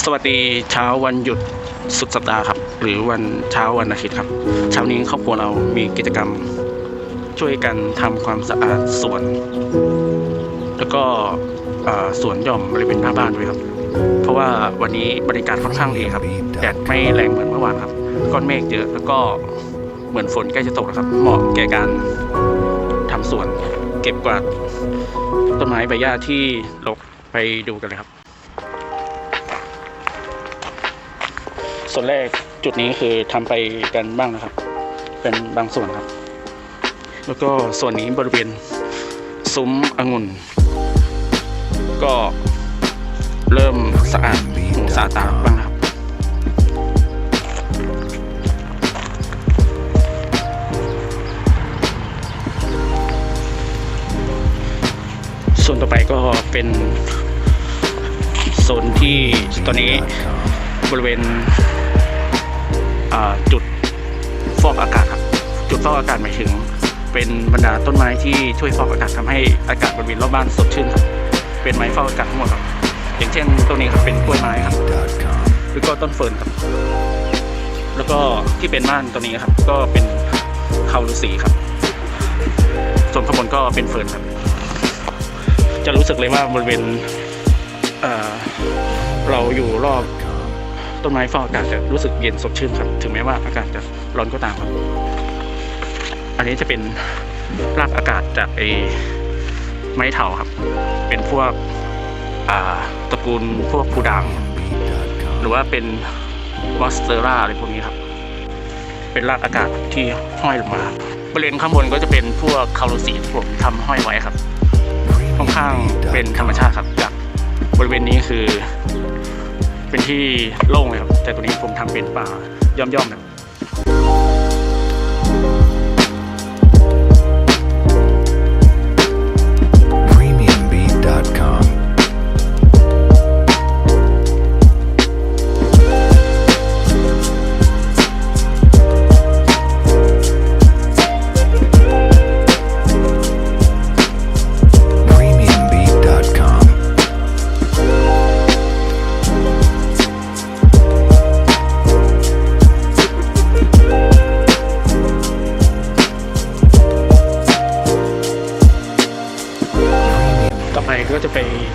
สวัสดีเช้าวันหยุดสุดสัปดาห์ครับ หรือวันเช้าวันอาทิตย์ครับ เช้านี้ครอบครัวเรามีกิจกรรมช่วยกันทำความสะอาดสวน แล้วก็สวนหย่อมบริเวณหน้าบ้านด้วยครับ เพราะว่าวันนี้บรรยากาศค่อนข้างดีครับแดดไม่แรงเหมือนเมื่อวานครับก้อนเมฆเยอะแล้วก็เหมือนฝนใกล้จะตกแล้วครับ เหมาะแก่การทำสวน เก็บกวาดต้นไม้ใบหญ้าที่รกไปดูกันเลยครับ ส่วนแรกจุดนี้คือทำไปกันบ้างนะครับ เป็นบางส่วนครับ แล้วก็ส่วนนี้บริเวณซุ้มองุ่น ก็เริ่มสะอาดหูสะอาดตาบ้างนะครับส่วนต่อไปก็เป็นโซนที่ตอนนี้บริเวณ จุดฟอกอากาศครับ จุดฟอกอากาศหมายถึง เป็นบรรดาต้นไม้ที่ช่วยฟอกอากาศทำให้อากาศบริเวณรอบบ้านสดชื่นครับเป็นไม้ฟอกอากาศทั้งหมดครับอย่างเช่นต้นนี้ครับเป็นกล้วยไม้ครับแล้วก็ต้นเฟิร์นครับ แล้วก็ที่เป็นม่านตัวนี้ครับ ก็เป็นเขาฤาษีครับ ส่วนข้างบนก็เป็นเฟิร์นครับ จะรู้สึกเลยว่าบริเวณเราอยู่รอบ ต้นไม้ฟอกอากาศจะรู้สึกเย็นสดชื่นครับ ถึงแม้ว่าอากาศจะร้อนก็ตามครับ อันนี้จะเป็นรากอากาศจากไอ้ไม้เถาครับ เป็นพวกตระกูลพวกกูด่างหรือว่าเป็นมอสเตอร่าอะไรพวกนี้ครับ เป็นรากอากาศที่ห้อยลงมาบริเวณข้างบนก็จะเป็นพวกคาโรซีที่ผมทำห้อยไว้ครับค่อนข้างเป็นธรรมชาติครับจากบริเวณนี้คือ เป็นที่โล่งเลยครับ แต่ตัวนี้ผมทำเป็นป่าย่อมๆแบบ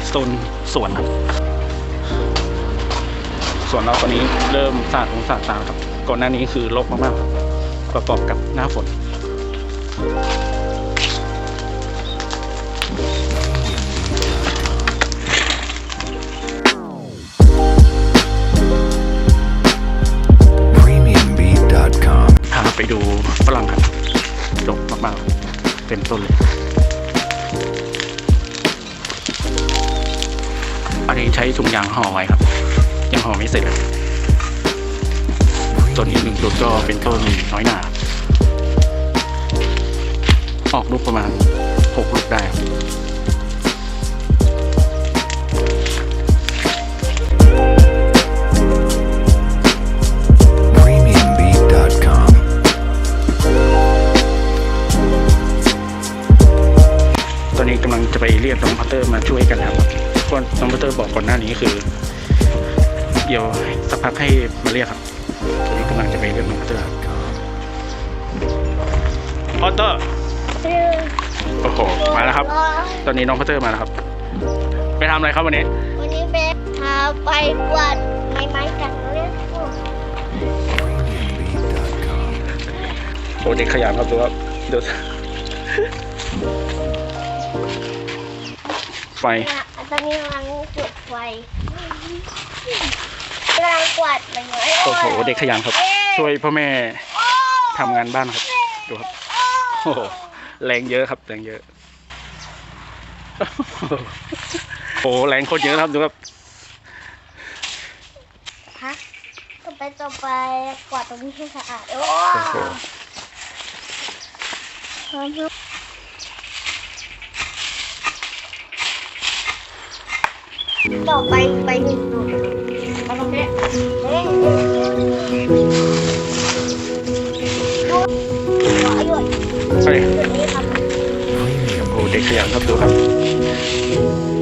โซนสวนครับสวนเราตอนนี้เริ่มสาดของสาดตาครับก่อนหน้านี้คือรกมากๆครับประกอบกับหน้าฝน premiumbeat.com พาไปดูฝรั่งครับดกมากๆเต็มต้นเลย อันนี้ใช้ถุงยางห่อไว้ครับ ยังห่อไม่เสร็จเลยต้นอีกหนึ่งต้นก็เป็นต้นน้อยหนาออกลูกประมาณหกลูกได้ครับ premiumbeat.com ตอนนี้กำลังจะไปเรียกน้องพัตเตอร์มาช่วยกันครับ เพราะน้องพัตเตอร์บอกก่อนหน้านี้คือ เดี๋ยวสักพักให้มาเรียกครับตอนนี้กำลังจะไปเรียกน้องพัตเตอร์พัตเตอร์โอ้โหมาแล้วครับ ตอนนี้น้องพัตเตอร์มาแล้วครับ ไปทำอะไรครับวันนี้ วันนี้เป็นพาไปกวาดไม้ไม้กันเล่น premiumbeat.com โอ้เด็กขยันครับดูครับดูไฟเนี่ย ตอนนี้กำลังจุดไฟกำลังกวาดใบไม้โอ้โหเด็กขยันครับ ช่วยพ่อแม่ทำงานบ้านครับ ดูครับ โอ้โหแรงเยอะครับแรงเยอะ โอ้โหแรงโคตรเยอะครับดูครับฮะต่อไปต่อไปกวาดตรงนี้ให้สะอาด โอ้โอ้โห ต่อไปไปหนึ่งตัวมาตรงนี้เฮ้ยดูหัวหยุดใช่หยุดนี่ครับโอ้เด็กขยันครับดูครับ